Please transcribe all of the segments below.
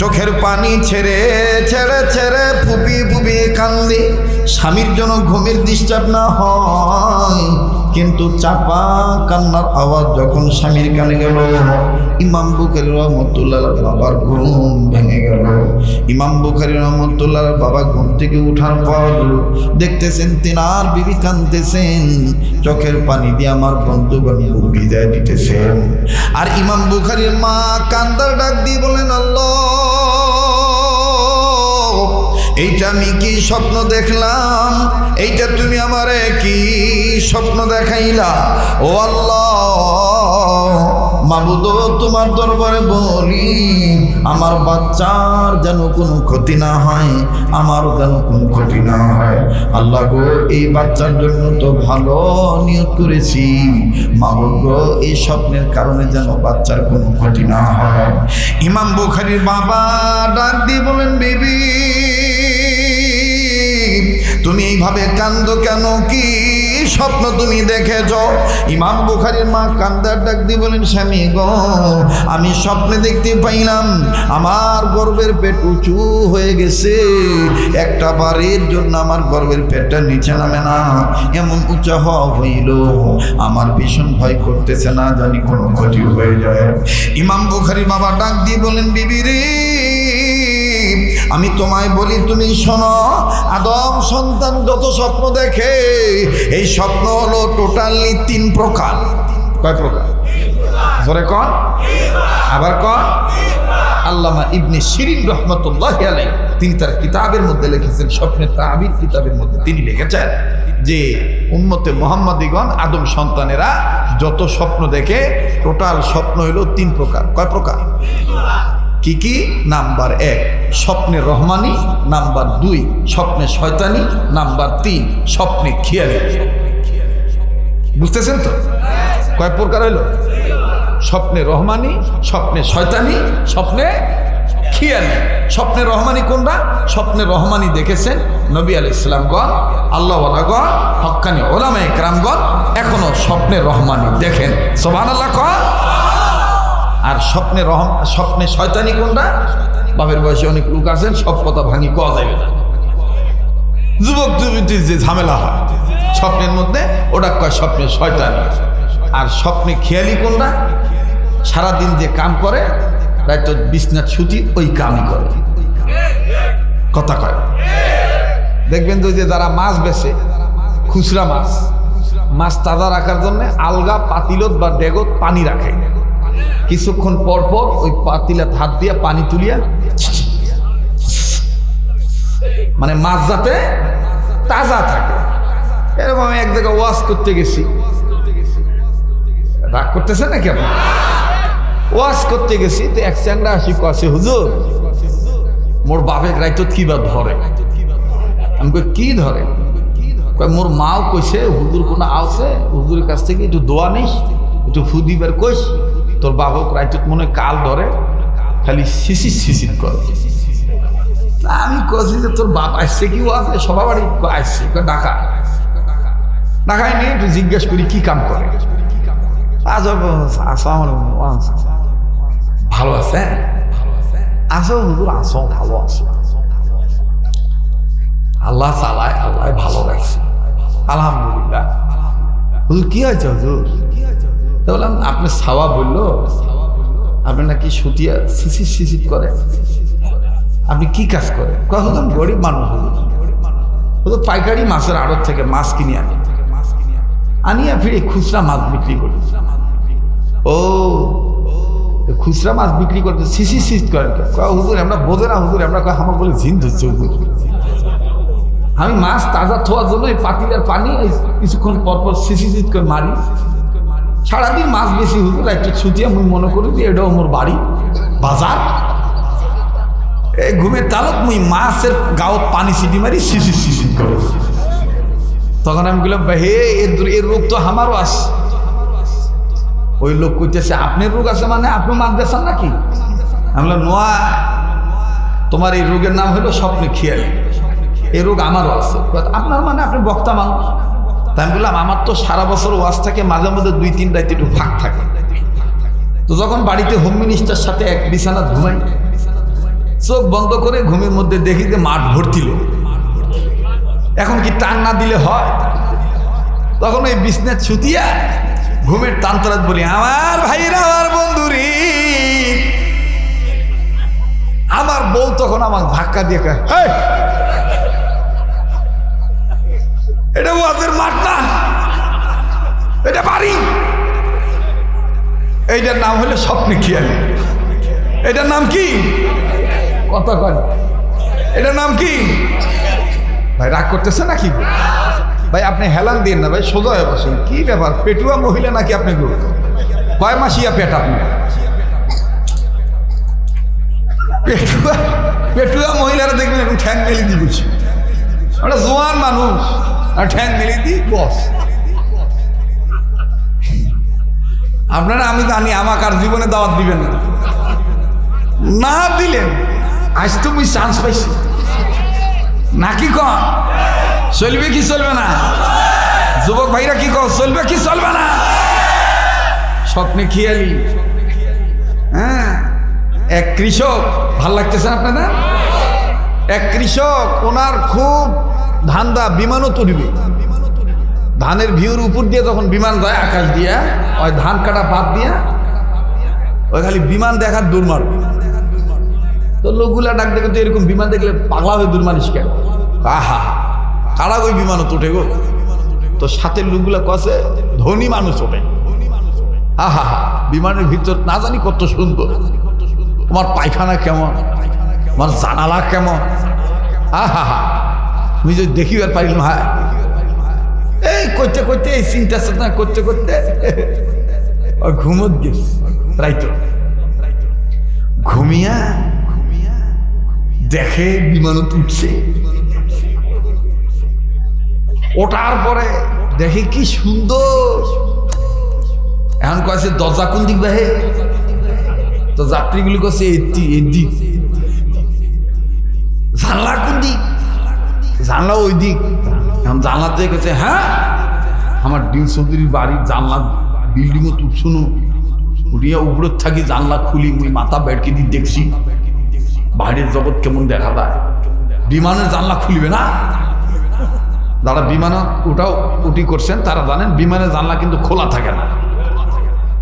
চোখের পানি ছেড়ে ছেড়ে ছেড়ে, ফুপি ফুপি কান্দি। স্বামীর জন্য ঘুমের ডিস্টার্ব না হয়, কিন্তু চাপা কান্নার আওয়াজ যখন স্বামীর কানে গেল, ইমাম বুখারি রহমতুল্লাহ বাবার ঘুম ভেঙে গেল। ইমাম বুখারি রহমতুল্লাহ বাবা ঘুম থেকে উঠার পর দেখতেছেন, তিনার বিবি কান্দতেছেন চোখের পানি দিয়ে আমার বন্ধুগণ ভিজায় দিতেছেন। আর ইমাম বুখারির মা কান্দার ডাক দিয়ে বলেন, আল্লাহ এইটা আমি কি স্বপ্ন দেখলাম? এইটা তুমি আমারে কি স্বপ্ন দেখাইলা? ও আল্লাহ মাবুদ তোমার দরবারে বলি, আমার বাচ্চার যেন কোনো ক্ষতি না হয়, আমারও যেন কোনো ক্ষতি না হয়। আল্লাহ গো, এই বাচ্চার জন্য তো ভালো নিয়ত করেছি। মাবুদ এই স্বপ্নের কারণে যেন বাচ্চার কোনো ক্ষতি না হয়। ইমাম বুখারির বাবা ডাক দিয়ে বলেন, বিবি তুমি এইভাবে কান্দো কেন? কি স্বপ্ন তুমি দেখেছ? ইমাম বুখারির মা কান্দার ডাক দিয়ে বলেন, স্বামী গো, আমি স্বপ্নে দেখতে পাইলাম, আমার গর্বের পেট উঁচু হয়ে গেছে। একটা বারের জন্য আমার গর্বের পেটটা নিচে নামে না, এমন উঁচা হওয়া হইল। আমার ভীষণ ভয় করতেছে, না জানি কোনো ক্ষতি হয়ে যায়। ইমাম বুখারি বাবা ডাক দিয়ে বলেন, বিবি রে আমি তোমায় বলি, তুমি শোনো, আদম সন্তান যত স্বপ্ন দেখে, এই স্বপ্ন হলো টোটালি তিন প্রকার। কয় প্রকার? ধরে কন। আবার কন। আল্লামা ইবনে শিরিন রহমতুল্লাহ আলাই তিনি তার কিতাবের মধ্যে লিখেছেন, স্বপ্নের তাবির কিতাবের মধ্যে তিনি লিখেছেন যে, উম্মতে মোহাম্মদীগণ, আদম সন্তানেরা যত স্বপ্ন দেখে টোটাল স্বপ্ন হলো তিন প্রকার। কয় প্রকার? কি কি? নাম্বার এক, স্বপ্নে রহমানি। নাম্বার দুই, স্বপ্নে শয়তানি। নাম্বার তিন, স্বপ্নে খিয়ালি। বুঝতেছেন তো? কয় প্রকার হইল? স্বপ্নে রহমানি, স্বপ্নে শয়তানি, স্বপ্নে খিয়ালি। স্বপ্নে রহমানি কোনটা? স্বপ্নে রহমানি দেখেছেন নবী আল ইসলামগণ আল্লাহওয়ালাগণ হক্কানি ওলামা একরামগণ এখনও স্বপ্নে রহমানি দেখেন। সোবান আল্লাহ কন। আর স্বপ্নে রহম, স্বপ্নে শয়তানি কোনটা? বাপের বয়সে অনেক লোক আছেন, সব কথা ভাঙি কওয়া যাবে না। যুবক যুবতীর যে ঝামেলা হয়, স্বপ্নের মধ্যে ওটা কয় স্বপ্নে শয়তানি। আর স্বপ্নে খেয়ালি কোনটা? সারাদিন যে কাম করে, রাত বিছনার ছুটি, ওই কামই করে। কথা কয়। দেখবেন তো যে যারা মাছ বেছে, খুচরা মাছ মাছ তাজা রাখার জন্য আলগা পাতিলত বা ডেগত পানি রাখে। কিছুক্ষণ পর পর ওই পাতিলা হাত দিয়ে পানি তুলিয়া মানে মাছ যাতে তাজা থাকে। এরকম আমি এক জায়গায় ওয়াশ করতে গেছি। রাগ করতেছে না কেন ওয়াশ করতে গেছি, তো এক চ্যাংরা আসি কছে হুজুর, মোর বাপের রাইতত কিবা ধরে? আমি কই, কি ধরে? কয়, মোর মাও কইছে, হুজুর কোনো আওছে, হুজুরের কাছ থেকে একটু দোয়া নিস, একটু ফু দিবার কইস তোর বাবক রাইতত মনে কাল ধরে, খালি সিসি শিশির করে। আমি কছি যে তোর বাপ আসছে কি, ও আছে সবার বাড়ি আসছে ডাকা ডাকায় নিয়ে একটু জিজ্ঞেস করি কি কাম করে। আজ আসসালাম ভালো আছে? আসো হুজুর আসো ভালো আছো। আল্লাহ চালায়, আল্লাহ ভালো রাখছে। আলহামদুলিল্লাহ। হুজুর, কি হয়েছে হুজুর? তা বললাম আপনি সাওয়া বলল? আপনি নাকি সুতিয়া সিসি সিসি করে? আপনি কি কাজ করেন? কখন আমি গরিব মানুষ হুজুর হুজুর পাইকারি মাছের আড়ত থেকে মাছ কিনে আনি। আনিয়া ফিরে খুচরা মাছ বিক্রি করি। ও খুচরা মাছ বিক্রি করতে সিসি সিস করেন? হুজুর, আমরা বোঝে না, হুজুর, আমরা আমার বলে ঝিন ধরছে, হুজুর। আমি মাছ তাজা থোয়ার জন্য এই পাতিলার পানি কিছুক্ষণ পর পর সিসি সিস করে মারি। সারাদিন মাছ বেশি হুজুর একটা ছুটি আমি মনে করি যে এটাও আমার বাড়ি, বাজার। এই ঘুমের তালত মুই মাছের গাঁত পানি সিটি মারি সিসি সিসি করে। তখন আমি বললাম হে এর এর রোগ তো আমারও আছে ওই লোক কইতেছে আপনার রোগ আছে মানে আপনি মাছ বেছেন নাকি? আমি বললাম, নোয়া, তোমার এই রোগের নাম হলো স্বপ্নে খেয়ালি। এই রোগ আমারও আছে। আপনার মানে আপনি বক্তা মানুষ? আমি বললাম আমার তো সারা বছর ওয়াজ থাকে মাঝে মধ্যে দুই তিন রাইতে একটু ফাঁক থাকে। তো যখন বাড়িতে হোম মিনিস্টার সাথে এক বিছানা ঘুমাই চোখ বন্ধ করে ঘুমের মধ্যে দেখি যে মাঠ ভর্তি লোক। এখন কি টান না দিলে হয়? তখন ওই বিছনা ছুতিয়া ঘুমের তান্তরাত বলি আমার ভাইরা আমার বন্ধুরি। আমার বউ তখন আমার ধাক্কা দিয়ে কয়, "হেই, এটা ওদের মাঠ না। এটা বাড়ি। এইটার নাম হলো স্বপ্নে খেয়ালি। এটার নাম কি? কথা কয়। না। এটার নাম কি? ভাই রাগ করতেছে নাকি? ভাই আপনি হেলান দিন না ভাই সোজা হয়ে বসেন। কি ব্যাপার? পেটুয়া মহিলা নাকি আপনি গো কয় মাসিয়া পেট আপনি? পেটুয়া পেটুয়া মহিলারা দেখবেন ঠ্যাং মেলে দিয়ে বলছি ওটা জোয়ান মানুষ। আর ঠ্যাং মেলে দি, বস। আপনারা, আমি জানি, আমাকে আর জীবনে দাওয়াত দিবেন না। না দিলেন আজ তুমি চান্স পাইছি। নাকি কন চলবে কি চলবে না? যুবক ভাইরা কি কন চলবে কি চলবে না? স্বপ্নে খেয়ালি। হ্যাঁ এক কৃষক, ভালো লাগতেছে আপনাদের? এক কৃষক, ওনার খুব ধান্দা বিমানও তুলবে। ধানের ভিউর উপর দিয়ে যখন বিমান যায়, আকাশ দিয়া, ওই ধান কাটা পাত দিয়া, ওই খালি বিমান দেখার দূর মারবে তো লোকগুলা ডাক দেখে তো এরকম বিমান দেখলে পাগলা হয়ে দূর মানুষ কেন? আহা, কারা ওই বিমানও তোটে গো? তো সাথের লোকগুলা কষে ধনী মানুষ ওঠে আহা, বিমানের ভিতর না জানি কত সুন্দর। তোমার পায়খানা কেমন? তোমার জানালা কেমন? আহা হা তুমি যদি দেখিবার পারিলাম হ্যাঁ। এই করতে করতে এই চিন্তা চেতনা করতে করতে। ঘুমত গেছ, রাইতো। ঘুমিয়া, দেখে বিমানত উঠছে। ওঠার পরে দেখে কি সুন্দর। এখন কয়েছে দরজা কোন দিক বাহে? তো যাত্রীগুলি কছে এদিক এদিক জানলা ওই দিক। জানলা থেকে গেছে হ্যাঁ আমার ডিম চৌধুরীর বাড়ির জানলা বিল্ডিংও তুই শুনো। উঠিয়া উপরে থাকি জানলা খুলি, মুই মাথা বেড়কে দিয়ে দেখছি, বাইরের জগৎ কেমন দেখা যায়। বিমানের জানলা খুলবে না? যারা বিমান ওটাও উটি করছেন, তারা জানেন বিমানের জানলা কিন্তু খোলা থাকে না।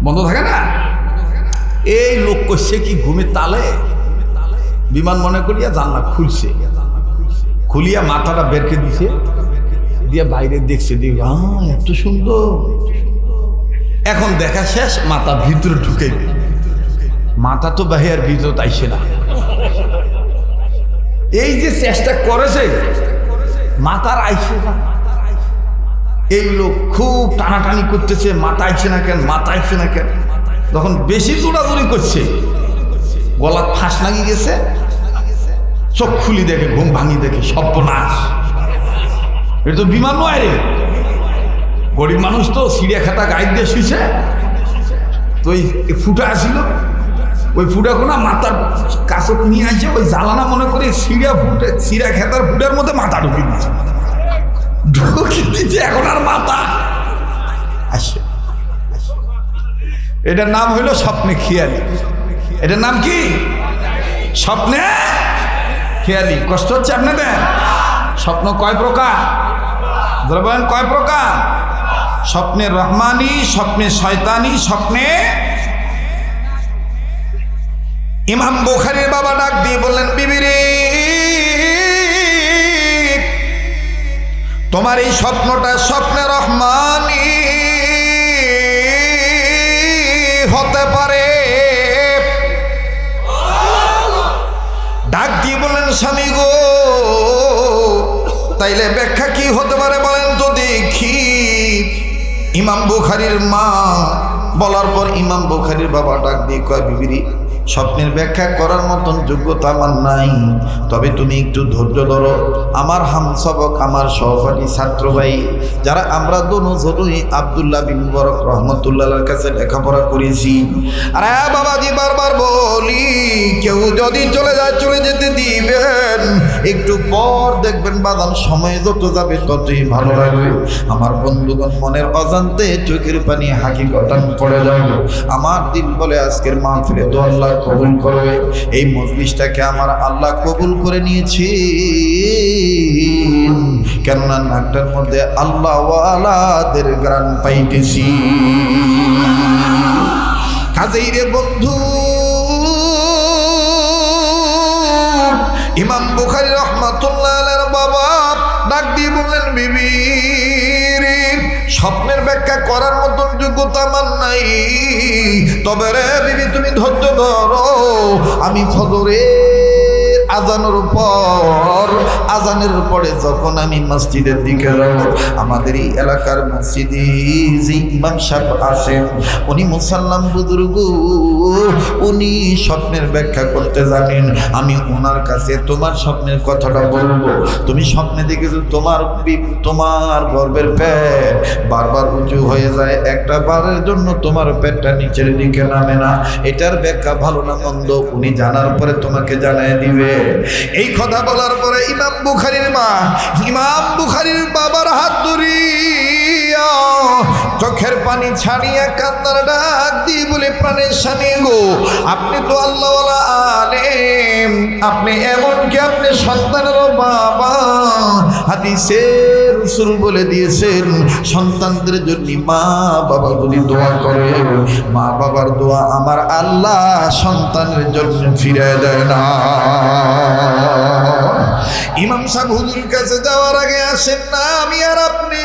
বন্ধ থাকে না? এই লোক করছে কি ঘুমে তালে? বিমান মনে করিয়া জানলা খুলছে। খুলিয়া মাথাটা বেরকে দিছে। দিয়ে বাইরে দেখছে দিয়ে এত সুন্দর। এখন দেখা শেষ মাথা ভিতরে ঢুকে মাথা তো বাহির ভিতরে তাইছে না। এই যে চেষ্টা করেছে মাথার আইছে না। এই লোক খুব টানাটানি করতেছে মাথা আইছে না কেন মাথা আইছে না কেন। তখন বেশি দৌড়াদৌড়ি করছে। গলা ফাঁস লাগিয়ে গেছে। চোখ খুলি দেখে, ঘুম ভাঙি দেখে, সর্বনাশ। এটা তো বিমান নয় রে। গরিব মানুষ তো সিঁড়িয়া খাতা গাইড দিয়ে শুইছে। তো ওই ফুটা আসিল। ওই ফুটা কোনা মাথার কাছে নিয়ে আসে ওই জ্বালানা মনে করে সিঁড়িয়া ফুটে সিঁড়া খেতার ফুটার মধ্যে মাথা ঢুকে দিচ্ছে ঢুকে দিচ্ছে এখন আর মাথা। আসে। এটার নাম হইল স্বপ্নে খেয়ালি। এটার নাম কি? স্বপ্নে খেয়ালি, কষ্ট হচ্ছে আপনাদের? স্বপ্ন কয় প্রকার? বলেন, কয় প্রকার? স্বপ্নে রহমানি, স্বপ্নে শয়তানি, স্বপ্নে ইমাম বোখারির বাবা ডাক দিয়ে বললেন, বিবিরে, তোমার এই স্বপ্নটা স্বপ্নে রহমানি স্বামী গো। তাইলে ব্যাখ্যা কি হতে পারে বলেন তো দেখি। ইমাম বুখারির মা বলার পর ইমাম বুখারির বাবা ডাক দিয়ে কয়, বিবিরি স্বপ্নের ব্যাখ্যা করার মতন যোগ্যতা আমার নাই। তবে তুমি একটু ধৈর্য ধরো। আমার হামসবক আমার সহপাঠী ছাত্র ভাই যারা আমরা দোনো জরুরি আবদুল্লাহ বিন বরক রহমতুল্লাহর কাছে লেখাপড়া করেছি। আরে বাবাজি, বারবার বলি, কেউ যদি চলে যায়, চলে যেতে দিবেন। একটু পর দেখবেন বাদাম সময় যত যাবে ততই ভালো লাগবে। আমার বন্ধুগণ মনের অজান্তে চোখের পানি হাকি গটান পড়ে যাবে। আমার দিন বলে আজকের মাহফিলে দোয়ার লাগবে কবুল করবে এই মজলিসটাকে আমার আল্লাহ কবুল করে নিয়েছি কেননা নাকটার মধ্যে আল্লাহওয়ালাদের গ্রান পাইতেছি। কাজেই রে বন্ধু, ইমাম বুখারি রহমাতুল্লাহ বাবা ডাক দিয়ে বললেন, বিবি স্বপ্নের ব্যাখ্যা করার মতন যোগ্যতা আমার নাই। তবে রে বিবি তুমি ধৈর্য ধরো। আমি ফজরের আজানের পর আজানের পরে যখন আমি মসজিদের দিকে আমাদের এই এলাকার মসজিদে যে ইমাম সাহেব আছেন, উনি মুসাল্লাম বুজুর্গ, উনি স্বপ্নের ব্যাখ্যা করতে জানেন, আমি ওনার কাছে তোমার স্বপ্নের কথাটা বলব। তুমি স্বপ্নে দেখেছ তোমার তোমার গর্বের পেট, বারবার উঁচু হয়ে যায়, একটা বারের জন্য তোমার পেটটা নিচের দিকে নামে না। এটার ব্যাখ্যা ভালো না মন্দ, উনি জানার পরে তোমাকে জানাই দিবে। এই কথা বলার পরে ইমাম বুখারির মা ইমাম বুখারির বাবার হাত ধরিয়া চোখের পানি ছাড়িয়া কান্নার ডাক দিয়ে বলে প্রাণের স্বামী গো, আপনি তো আল্লাহ আলেম। আপনি এমন কি আপনি সন্তানের বাবা? হাদিসে রসুল বলে দিয়েছেন, সন্তানদের জন্য মা বাবা যদি দোয়া করে, মা বাবার দোয়া আমার আল্লাহ সন্তানের জন্য ফিরে দেয় না। ইমাম সাহেব হুজুর কাছে যাওয়ার আগে আসেন, না, আমি আর আপনি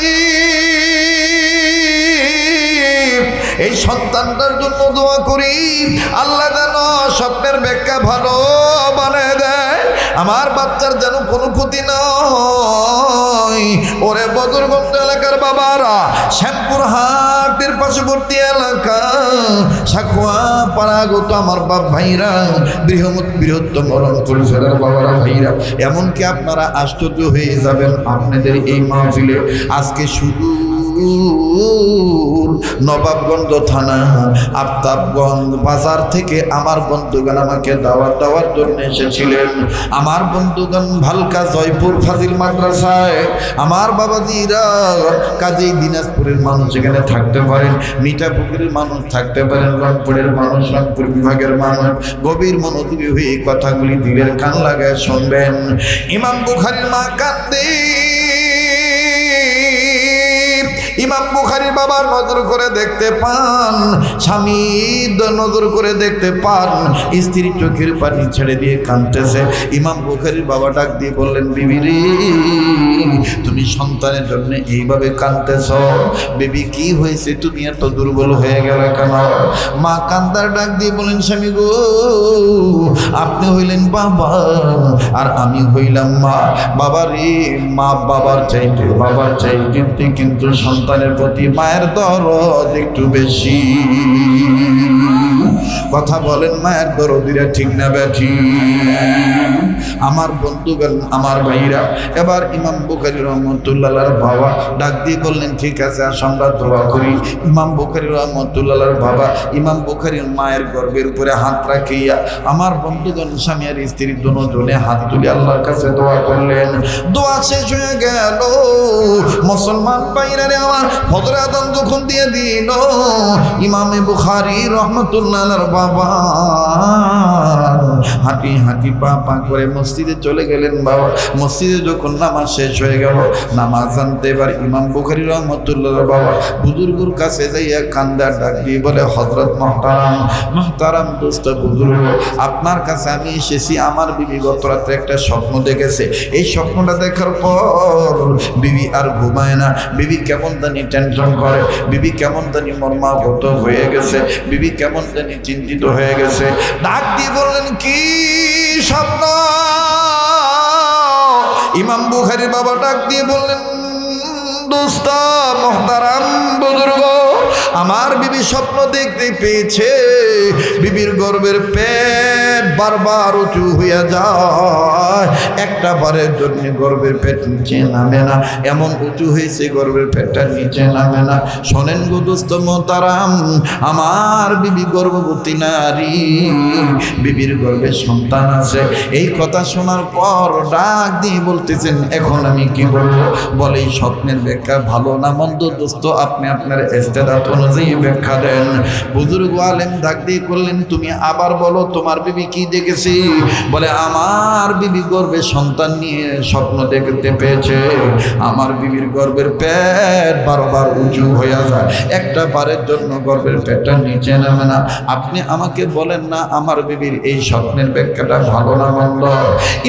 এই সন্তানটার জন্য দোয়া করি। আল্লাহ যেন স্বপ্নের ব্যাখ্যা ভালো বানায় দেয়। আমার বাচ্চার যেন কোনো ক্ষতি না হয়। ওরে বদরগঞ্জ এলাকার বাবারা, শ্যামপুর হাটের পার্শ্ববর্তী এলাকা, সাকুয়া পাড়াগত আমার বাপ ভাইরা, বৃহৎ বৃহত্তম রংপুর জেলার বাবারা ভাইরা, এমনকি আপনারা আশ্চর্য হয়ে যাবেন আপনাদের এই মাহফিলে। আজকে শুধু নবাবগঞ্জ থানা, আফতাবগঞ্জ বাজার থেকে আমার বন্ধুগণ আমাকে দাওয়াত দেওয়ার জন্য এসেছিলেন। আমার বন্ধুগণ ভালকা জয়পুর ফাজিল মাদ্রাসায়। আমার বাবাজিরা কাজেই দিনাজপুরের মানুষ এখানে থাকতে পারেন, মিঠাপুকুরের মানুষ থাকতে পারেন, রংপুরের মানুষ, রংপুর বিভাগের মানুষ। গভীর মনোযোগী হয়ে কথাগুলি দিলের কান লাগায় শুনবেন। ইমাম বুখারির মা কান্দে ইমাম বুখারির বাবার নজর করে দেখতে পান স্বামী নজর করে দেখতে পান স্ত্রী চোখের পানি ছেড়ে দিয়ে কানতেছে ইমাম বুখারির বাবা ডাক দিয়ে বললেন, বিবি রে তুমি সন্তানের জন্য এইভাবে কাঁদতেছ? বেবি, কি হয়েছে? তুমি এত দুর্বল হয়ে গেল কেন? মা কান্দার ডাক দিয়ে বলেন, স্বামী গো, আপনি হইলেন বাবা আর আমি হইলাম মা। বাবা রে, মা বাবার চাইতে বাবার চাইতে কিন্তু সন্তানের প্রতি মায়ের দরদ একটু বেশি। কথা বলেন, মায়ের দরদিরা ঠিক না ব্যাঠি আমার বন্ধুগণ, আমার ভাইরা, এবার ইমাম বুখারি রহমতুল্লাহর বাবা ডাক দিয়ে বললেন, ঠিক আছে আস আমরা দোয়া করি। ইমাম বুখারি রহমতুল্লাহর বাবা ইমাম বুখারির মায়ের গর্বের উপরে হাত রাখিয়া আমার বন্ধুগণ, স্বামী আর স্ত্রী দুজনে হাত তুলে আল্লাহর কাছে দোয়া করলেন। দোয়া শেষ হয়ে গেল। মুসলমান বাইরে আমার ফজর আদম যখন দিয়ে দিল, ইমামে বুখারি রহমতুল্লাহর বাবা হাঁটি হাঁটি পা পা করে মসজিদে চলে গেলেন বাবা। মসজিদে যখন নামাজ শেষ হয়ে গেল, নামাজ জানতে এবার ইমাম বুখারি রহমতুল্লাহ বাবা বুজুর্গুর কাছে যাইয়া কান্দার ডাক দিয়ে বলে হজরত মহতারাম মহতারাম দোস্ত বুজুর্গ, আপনার কাছে আমি এসেছি, আমার বিবি গত রাত্রে একটা স্বপ্ন দেখেছে। এই স্বপ্নটা দেখার পর বিবি আর ঘুমায় না। বিবি কেমন জানি টেনশন করে, বিবি কেমন জানি মর্মাহত হয়ে গেছে, বিবি কেমন জানি চিন্তিত হয়ে গেছে। ডাক দিয়ে বললেন, কি স্বপ্ন। ইমাম বুখারি বাবা ডাক দিয়ে বললেন দোস্ত মহতারাম আমার বিবি স্বপ্ন দেখতে পেয়েছে। বিবির গর্বের পেট বারবার উঁচু হইয়া যায়। একটা বারের জন্য গর্বের পেট নিচে নামে না। এমন উঁচু হয়েছে গর্বের পেটটা নিচে নামে না। শোনেন গো দোস্ত মহতারাম, আমার বিবি গর্ভবতী নারী, বিবির গর্ভে সন্তান আছে। এই কথা শোনার পর ডাক দিয়ে বলতেছেন, এখন আমি কি বলব? বলে, এই স্বপ্নের ব্যাখ্যা ভালো না মন্দ দোস্ত, আপনি আপনার এস্তেদাত অনুযায়ী ব্যাখ্যা দেন। বুজুর্গ আলেম করলেন তুমি আবার বলো, তোমার বিবি কি দেখেছি? বলে, আমার বিবি গর্বে সন্তান নিয়ে স্বপ্ন দেখতে পেয়েছে। আমার বিবির গর্বের পেট উঁচু হয়ে যায়। একটা বারের জন্য গর্বের পেটটা নিচে নামে না। আপনি আমাকে বলেন না, আমার বিবির এই স্বপ্নের ব্যাখ্যাটা ভালো না মন্দ?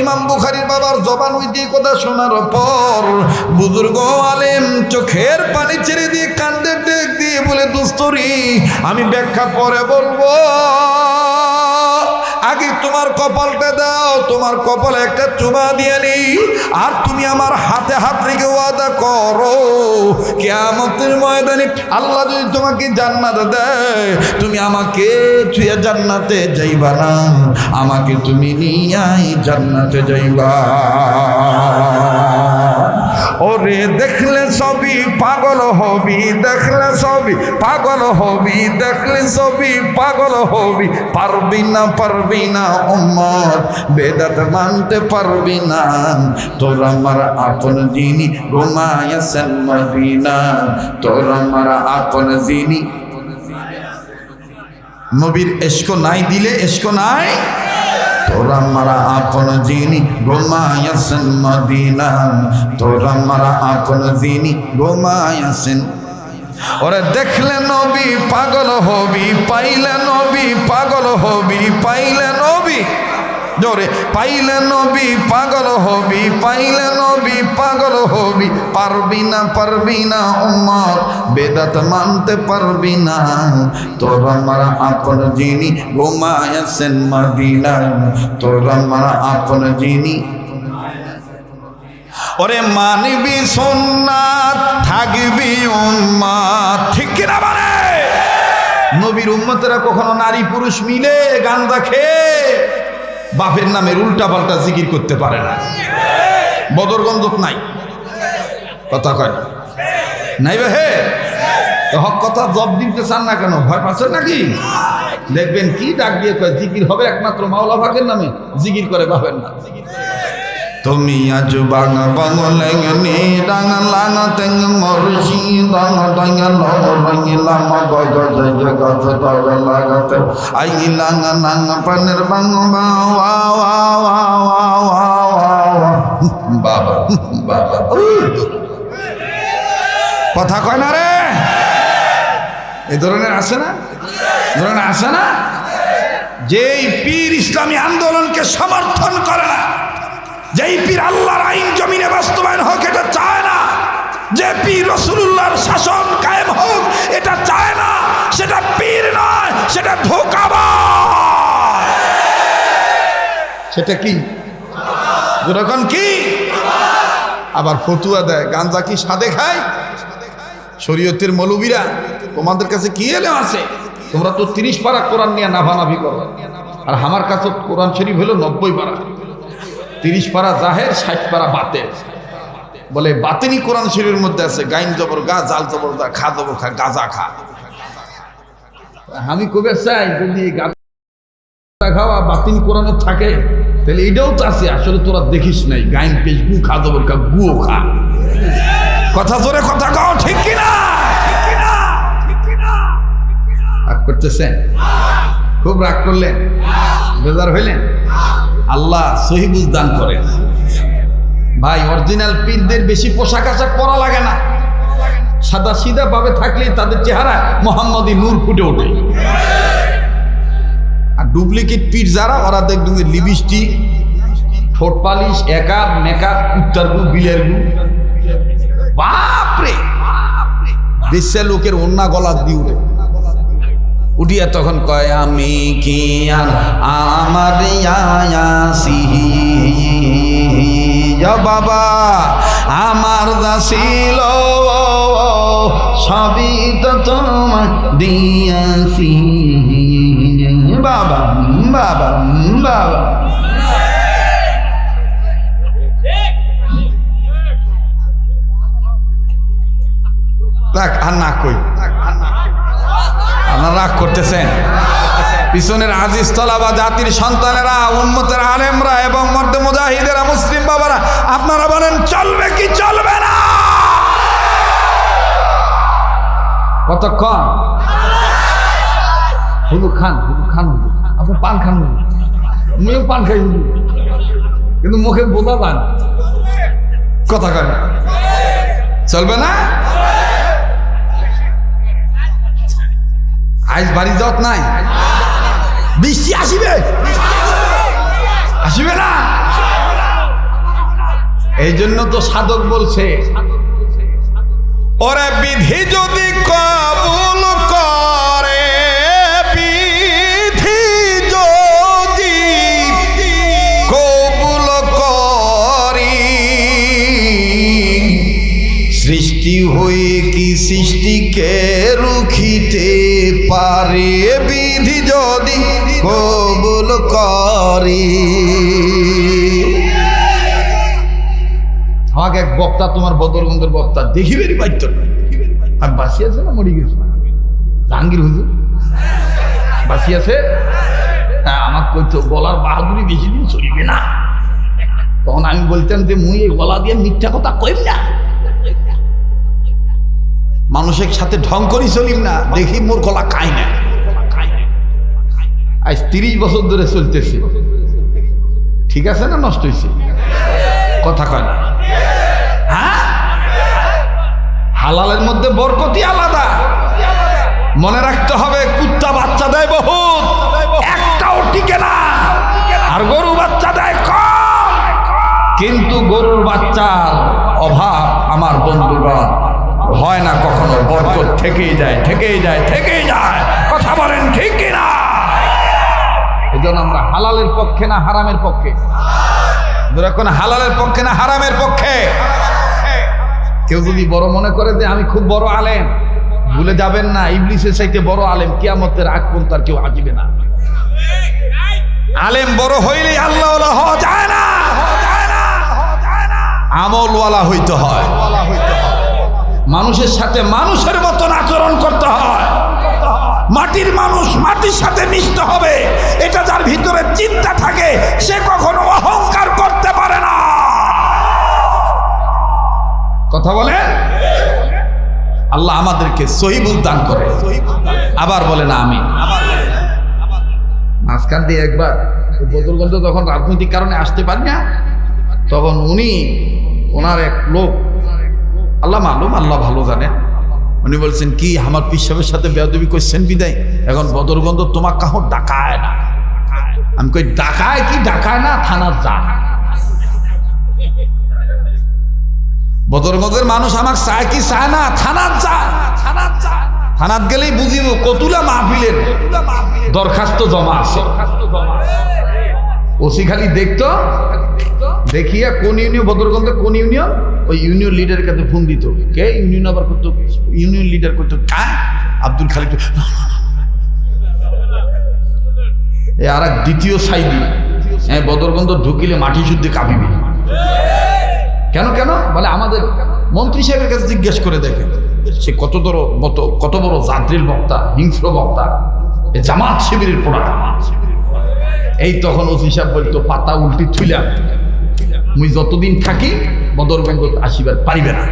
ইমাম বুখারির বাবার জবান কথা শোনার পর বুজুর্গ আলেম চোখের পানি ছেড়ে দিয়ে দিয়ে বলে, দুস্তরি, আমি ব্যাখ্যা পরে বলব। আগে তোমার কপালটা দাও, তোমার কপালে একটা চুমা দিয়ে নেই। আর তুমি আমার হাতে হাত রেখে ওয়াদা করো, কেয়ামতের ময়দানে আল্লাহ যদি তোমাকে জান্নাত দেয়, তুমি আমাকে ছুঁয়ে জান্নাতে যাইবা না। আমাকে তুমি নিয়াই জান্নাতে যাইবা। ওরে দেখলে সবই পাগল হবি, দেখলে সবই পাগল হবি, দেখলে সবই পাগল হবি। পারবি না পারবি না উম্মত বেদাত মানতে পারবি না। তোর আমার আপন যিনি ঘুমায়াছেন মদিনা, তোর আমার আপন যিনি। নবীর এসকো নাই, দিলে এসকো নাই? তোরা মারা আপন যিনি ঘুমায়াছেন মদিনা তোরা মারা আপন যিনি ঘুমায়াছেন ওরে দেখলে নবী পাগল হবি, পাইলে নবী পাগল হবি, পাইলে নবী জোরে, পাইলে নবী পাগল হবি, পাইলে নবী পাগল হবি, পারবি না পারবি না উম্মত, বেদাত মানতে পারবি না। তোর আমার আপন যিনি ঘুমায়াছেন মদিনা তোর আমার আপন যিনি ওরে মানবি সোননাথ থাকবি উম্মাদ ঠিক কিনা মানে নবীর উম্মতেরা কখনো নারী পুরুষ মিলে গান খেয়ে বাপের নামের উল্টা পাল্টা জিকির করতে পারে না। বদরগন্ধক নাই। কথা কয়। নাই বে হে? হক কথা জব দিতে চান না কেন? ভয় পাচ্ছেন নাকি? দেখবেন কি ডাক দিয়ে জিকির হবে একমাত্র মাওলা ভাগের নামে। জিকির করে বাপের না। তুমি আজ বাং বাংলাঙ্গনি ডাং লাং তেং মরসি ডাং ডাং লং লাম গগ জয় গজ তগ লাগতে। আই লাং নাং পানের বাঙ বা ওয়া ওয়া ওয়া ওয়া ওয়া বাবা বাবা। কথা কয় না রে? এ ধরনের আছে না? ধরনের আছে না? যেই পীর ইসলামী আন্দোলনকে সমর্থন করে না যেই পীর আল্লাহর আইন জমিনে বাস্তবায়ন হোক, এটা চায় না। যে পীর রসুল্লাহর শাসন কায়েম হোক, এটা চায় না। সেটা পীর নয়, সেটা ধোকাবাজ। সেটা কি? যেরকম কি? আবার ফতুয়া দেয়, গাঞ্জা কি সাদে খায়? শরীয়তের মৌলবীরা, তোমাদের কাছে কি এলে আছে? তোমরা তো তিরিশ পারা কোরআন নিয়ে নাভানাভি করো। আর আমার কাছে কোরআন শরীফ হলো নব্বই পারা। তিরিশ পারা জাহের, ষাট পারা বাতের। বলে, বাতেনি কোরআন শরীফের মধ্যে আছে, গাইন জবর গা, জাল জবর দা, খা জবর খা, গাজা খা। আমি কবে চাই যদি গাঁজা খাওয়া বাতিন কোরআনে থাকে, তাহলে এটাও তো আছে, আসলে তোরা দেখিস নাই, গাইন পেশ, গু খা জবর খা, গুও খা। কথা জোরে কথা কও ঠিক কিনা? রাগ করতেছেন? খুব রাগ করলেন? বেজার হইলেন? আল্লাহ সহিবুজ দান করেন ভাই অরিজিনাল পীরদের বেশি পোশাক আশাক পরা লাগে না। সাদা সিধা ভাবে থাকলেই তাদের চেহারা মোহাম্মদী নূর ফুটে ওঠে। আর ডুপ্লিকেট পীর যারা, ওরা দেখবেন লিপস্টিক, ঠোঁট পালিশ একার মেকআপ উত্তর গু, বিলের গু। বাপরে বিশ্বে লোকের অন্যা গলা দিয়ে উঠে। উঠিয়া তখন কয়, আমি কি আমার বাবা, আমার দাসিল সবই তো তোমার দিয়াছি। বাবা বাবা বাবা। রাখ আর না কই। রাগ করতেছেন? পিছনের আজিজ তলা বা জাতির সন্তানেরা উন্মতের আলেমরা এবং মধ্য মুজাহিদেরা, মুসলিম বাবারা, আপনারা বলেন, চলবে কি চলবে না? কতক্ষণ? হুজুর খান হুজুর খান আপনি পান খান আমিও পান খাই কিন্তু মুখে বোঝা কথা কয় চলবে না? আজ বাড়ি যাওয়াত নাই। বৃষ্টি আসিবে? আসিবে না? এই জন্য তো সাধক বলছে, ওরে বিধি যদি কবুল করে, বিধি যদি কবুল করি, সৃষ্টি সৃষ্টিকে রুখিতে পারে বিধি যদি কবুল করি। আমাকে এক বক্তা, তোমার বদরগন্ধের বক্তা দেখি বেরি পাইত আর বাসি আছে না মরি গেছে? জাহাঙ্গীর হুজুর? বাসি আছে? হ্যাঁ আমার কইতো, গলার বাহাদুরি বেশি দিন চলিবে না। তখন আমি বলতাম যে, মুই এই গলা দিয়ে মিথ্যা কথা কইম না। মানুষের সাথে ঢং করি চলিম না, দেখি মোর গলা খাই না। আজ তিরিশ বছর ধরে চলতেছে। ঠিক আছে না নষ্ট হয়েছে কথা কয় না। হ্যাঁ? হালালের মধ্যে বরকতি আলাদা। মনে রাখতে হবে, কুত্তা বাচ্চা দেয় বহুত, একটাও টিকে না। আর গরু বাচ্চা দেয় কিন্তু গরুর বাচ্চার অভাব আমার বন্ধুগণ। হয় না কখনো, বরকত থেকেই যায় থেকেই যায় থেকেই যায়। কথা বলেন ঠিক কিনা এই জন্য আমরা হালালের পক্ষে না হারামের পক্ষে? এখন হালালের পক্ষে না হারামের পক্ষে? কেউ যদি বড় মনে করে যে আমি খুব বড় আলেম, ভুলে যাবেন না, ইবলিসের চাইতে বড় আলেম কিয়ামতের আগ পর্যন্ত আর কেউ আসবে না। আলেম বড় হইলেই আল্লাহ হওয়া যায় না। আমলওয়ালা হইতে হয়। মানুষের সাথে মানুষের মতন আচরণ করতে হয়। মাটির মানুষ মাটির সাথে মিশতে হবে। এটা যার ভিতরে চিন্তা থাকে, সে কখনো অহংকার করতে পারে না। কথা বলে? আল্লাহ আমাদেরকে সহিবুল দান করে। আবার বলে না আমি মাঝখান দিয়ে একবার বদরগঞ্জ যখন রাজনৈতিক কারণে আসতে পারি না, তখন উনি ওনার এক লোক আল্লাহ মালুম, আল্লাহ ভালো জানে। উনি বলছেন, কি আমার পিসাবের সাথে বেয়াদবি করছেন বিদায়? এখন বদরগন্ধ তোমার কাহ ডাকায় না। আমি কই, ডাকায় কি? ডাকায় না? থানার যা। বদরগঞ্জের মানুষ আমার চায় কি? চায় না? থানার যা থানার যা। থানাত গেলেই বুঝিব, কতুলা মাহফিলের দরখাস্ত জমা আছে। ওসি খালি দেখতো দেখিয়া কোন ইউনিয়ন বদরগঞ্জ কোন ইউনিয়ন? ওই ইউনিয়ন লিডারের কাছে ফোন দিত। কে? ইউনিয়ন আবার করতো, ইউনিয়ন লিডার করতো। কায় আব্দুল খালিক এ আর এক দ্বিতীয় সাইডি হ্যাঁ বদরগঞ্জ ঢুকিলে মাটি শুদ্ধে কাঁপিবে। কেন কেন? বলে আমাদের মন্ত্রী সাহেবের কাছে জিজ্ঞেস করে দেখে। সে কত বড় মত, কত বড় জাদ্রিল বক্তা, হিংস্র বক্তা। জামাত শিবিরের পোড়া এই তখন ওসি সাহেব বলতো, পাতা উল্টি থুইলাম মুই যতদিন থাকি বদর বদরগঞ্জ আসিবার পারিবে না।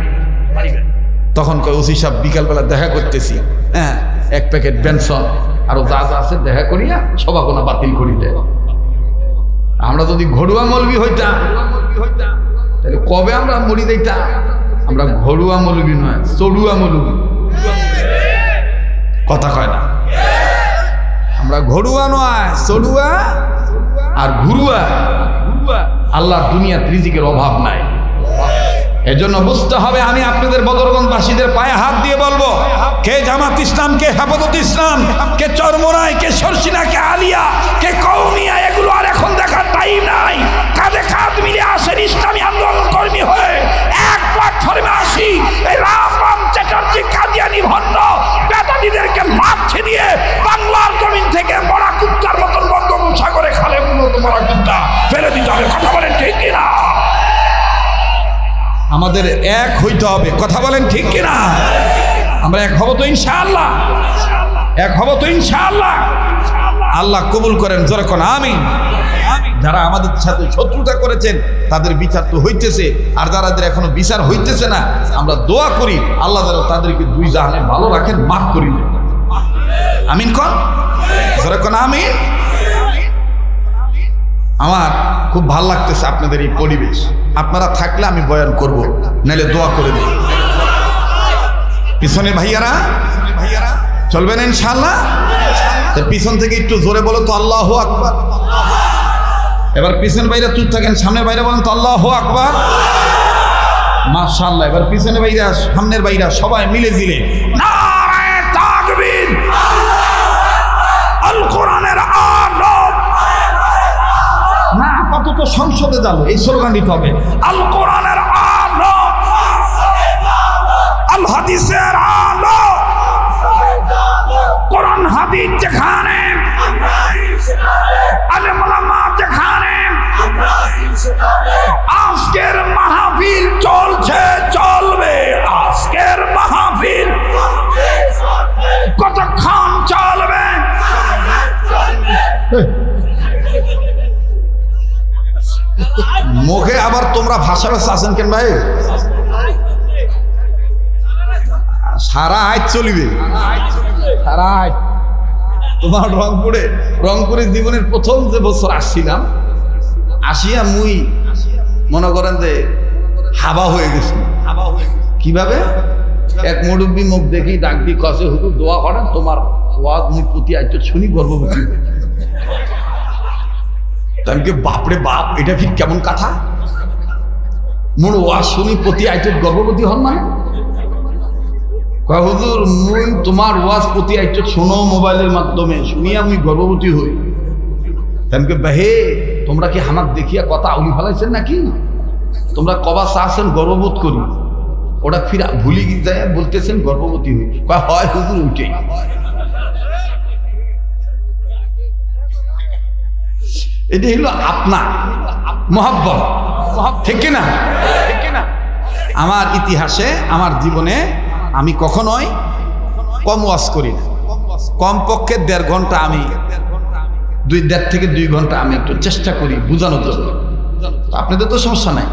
তখন কয়, ওসি সাহেব, বিকালবেলা দেখা করতেছি। হ্যাঁ এক প্যাকেট বেনসন। আরও যা যা আছে দেখা করিয়া সবা কোনো বাতিল করি দেয় আমরা যদি ঘরুয়া মলবি হইতাম তাহলে কবে আমরা মরি দিতাম আমরা ঘরুয়া মলবি নয়, চড়ুয়া মলবি। কথা কয় না। আমরা ঘরুয়া নয়, চড়ুয়া আর ঘুরুয়া। আল্লাহ দুনিয়া ত্রিজিকের অভাব নাই। এজন্য বুঝতে হবে, আমি আপনাদের বদরগঞ্জবাসীদের পায়ে হাত দিয়ে বলব, কে জামাত ইসলাম, কে হেফাজত ইসলাম, কে চরমরায় কে সরসিনা, কে আমাদের এক হইতে হবে। কথা বলেন ঠিক কিনা? আমরা এক হব তো ইনশাআল্লাহ। এক হব তো ইনশাআল্লাহ। আল্লাহ কবুল করেন যেরকম আমিন। যারা আমাদের সাথে শত্রুতা করেছেন, তাদের বিচার তো হইতেছে। আর যারাদের এখনও বিচার হইতেছে না, আমরা দোয়া করি, আল্লাহ যেন তাদেরকে দুই জাহানে ভালো রাখেন, মাফ করি। আমিন কন? যেরকম আমিন? আমার খুব ভালো লাগতেছে আপনাদের এই পরিবেশ। আপনারা থাকলে আমি বয়ান করব, নাহলে দোয়া করে দিই পিছনে ভাইয়ারা চলবেন ইনশাল্লাহ পিছন থেকে একটু জোরে বলো তো, আল্লাহ আকবার। এবার পিছন বাইরে চুপ থাকেন, সামনের বাইরে বলেন তো, আল্লাহ আকবার। মাশাআল্লাহ, এবার পিছনে বাইরা সামনের বাইরা সবাই মিলে জিলে। নারায়ে আপাতত সংসদে যাব এই স্লোগান দিতে হবে। আল কোরআনের আলো। আল হাদিসের আলো। কোরআন হাদিস যেখানে, আলেমালামা যেখানে, আজকের মাহফিল চলছে, চলবে। মুখে আবার তোমরা ভাষা ভাষা আছেন কেন ভাই? সারা আজ চলিবে। সারা আজ তোমার রংপুরে রংপুরে জীবনের প্রথম যে বছর আসছিলাম, আসিয়া মুই মনে করেন যে হাবা হয়ে গেছি। কীভাবে? এক মুরব্বী মুখ দেখি ডাক দি কষে হুদু দোয়া করেন, তোমার ওয়াজ মুই প্রতি আজ শুনি গর্ভবতী তাকে বাপরে বাপ, এটা ঠিক কেমন কথা? মোর ওয়াজ শুনি প্রতি আইটত গর্ভবতী হন মানে? হুজুর, মুই তোমার ওয়াজ প্রতি আইটত শোনো মোবাইলের মাধ্যমে, শুনিয়া আমি গর্ভবতী হই। তাকে বাহে তোমরা কি হামাক দেখিয়া কথা উলি ফেলাইছেন নাকি? তোমরা কবা চাচ্ছেন গর্ভবোধ করি। ওটা ফিরা, ভুলি যায়, বলতেছেন গর্ভবতী হই। কয়, হয় হুজুর উঠেই এটা হলো আপনা, মহাব্বত। ঠিক কিনা আমার ইতিহাসে, আমার জীবনে আমি কখনোই কম ওয়াজ করি না। কমপক্ষে দেড় ঘণ্টা আমি, দুই, দেড় থেকে দুই ঘণ্টা আমি একটু চেষ্টা করি বোঝানোর জন্য। আপনাদের তো সমস্যা নাই।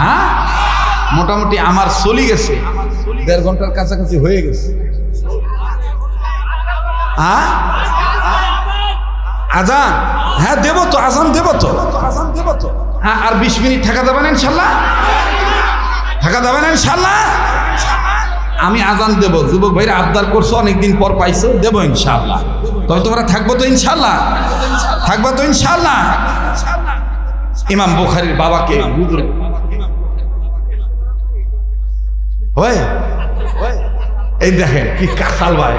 হ্যাঁ? মোটামুটি আমার চলি গেছে। দেড় ঘণ্টার কাছাকাছি হয়ে গেছে। হ্যাঁ? আজান? হ্যাঁ দেবো তো, আজান দেবো তো। আজান দেবো তো হ্যাঁ আর বিশ মিনিট থাকা যাবে না ইনশাল্লাহ? থাকা দেবেন ইনশাল্লাহ? আমি আজান দেব। যুবক ভাইরা, আবদার করছ, অনেকদিন পর পাইছো, দেবো ইনশাল্লাহ। তবে তোমরা থাকব তো ইনশাল্লাহ? থাকব তো ইনশাল্লাহ? ইমাম বুখারির বাবাকে হুজুর হয় এই দেখেন কি কাসাল ভাই।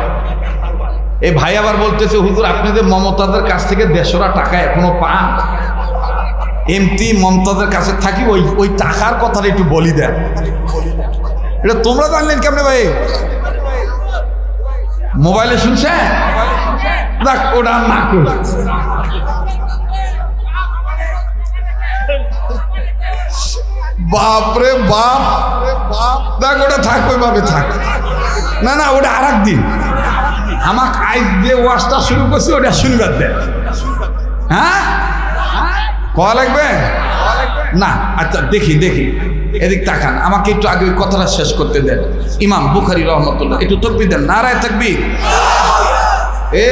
এই ভাই আবার বলতেছে, হুজুর, আপনাদের মমতাদের কাছ থেকে দেড়শোটা টাকা এখনও পান? এমতি মমতাদের কাছে থাকি, ওই ওই টাকার কথাটা একটু বলি দেন। এটা তোমরা জানলেন কেমনে ভাই? মোবাইলে শুনছে দেখ ওটা না কর। বাপরে বাপ বাপ। দেখ ওটা থাক, ওইভাবে থাক। না না, ওটা আর দিন আমাকে আইস দিয়ে ওয়াশটা শুরু করছি, ওটা শুনবার দেন হ্যাঁ? কয়া লাগবে? না আচ্ছা দেখি দেখি। এদিক তাকান, আমাকে একটু আগে ওই কথাটা শেষ করতে দেন। ইমাম বুখারি রহমতুল্লাহ, একটু তকবি দেন। নারায় থাকবি এ